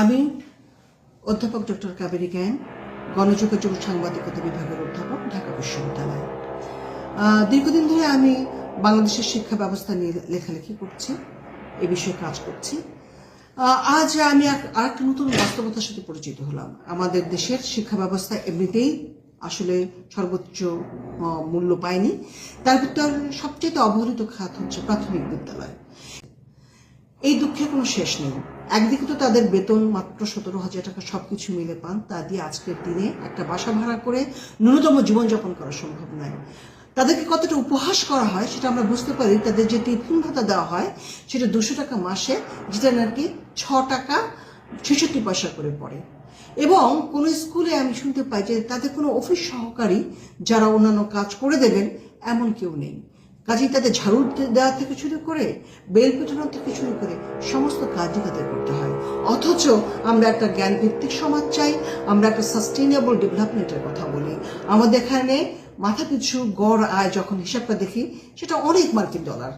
আমি অধ্যাপক ডক্টর কাবেরী জ্ঞান গণযোগাযোগ সাংবাদিকতা বিভাগের অধ্যাপক, ঢাকা বিশ্ববিদ্যালয়। দীর্ঘদিন ধরে আমি বাংলাদেশের শিক্ষা ব্যবস্থা নিয়ে লেখালেখি করছি, এ বিষয়ে কাজ করছি। আজ আমি আর একটা নতুন বাস্তবতার সাথে পরিচিত হলাম। আমাদের দেশের শিক্ষা ব্যবস্থা এমনিতেই আসলে সর্বোচ্চ মূল্য পায়নি। তার ভিতর সবচেয়ে অবহেলিত খাত হচ্ছে প্রাথমিক বিদ্যালয়। এই দুঃখে কোনো শেষ নেই। একদিকে তো তাদের বেতন মাত্র সতেরো হাজার টাকা সবকিছু মিলে পান, তা দিয়ে আজকের দিনে একটা বাসা ভাড়া করে ন্যূনতম জীবনযাপন করা সম্ভব নয়। তাদেরকে কতটা উপহাস করা হয় সেটা আমরা বুঝতে পারি। তাদের যে টিফিন ভাতা দেওয়া হয় সেটা দুশো টাকা মাসে, যেটা নাকি ছ টাকা ছেষট্টি পয়সা করে পড়ে। এবং কোনো স্কুলে আমি শুনতে পাই যে তাদের কোনো অফিস সহকারী যারা অন্যান্য কাজ করে দেবেন, এমন কেউ নেই। কাজেই তাদের ঝাড়ু দেওয়া থেকে শুরু করে বেল পেটানো থেকে শুরু করে সমস্ত কাজই তাদের করতে হয়। অথচ আমরা একটা জ্ঞান ভিত্তিক সমাজ চাই, আমরা একটা সাস্টেইনেবল ডেভেলপমেন্টের কথা বলি। আমাদের এখানে মাথা পিছু গড় আয় যখন হিসাবটা দেখি, সেটা অনেক মার্কিন ডলার।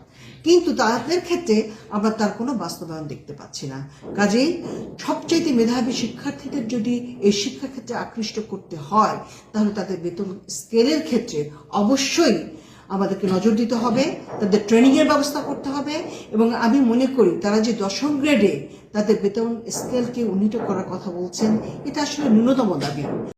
কিন্তু তাদের ক্ষেত্রে আমরা তার কোনো বাস্তবায়ন দেখতে পাচ্ছি না। কাজেই সবচাইতে মেধাবী শিক্ষার্থীদের যদি এই শিক্ষাক্ষেত্রে আকৃষ্ট করতে হয়, তাহলে তাদের বেতন স্কেলের ক্ষেত্রে অবশ্যই আমাদেরকে নজর দিতে হবে, তাদের ট্রেনিংয়ের ব্যবস্থা করতে হবে এবং আমি মনে করি তারা যে দশম গ্রেডে তাদের বেতন স্কেলকে উন্নীত করার কথা বলছেন, এটা আসলে ন্যূনতম দাবি।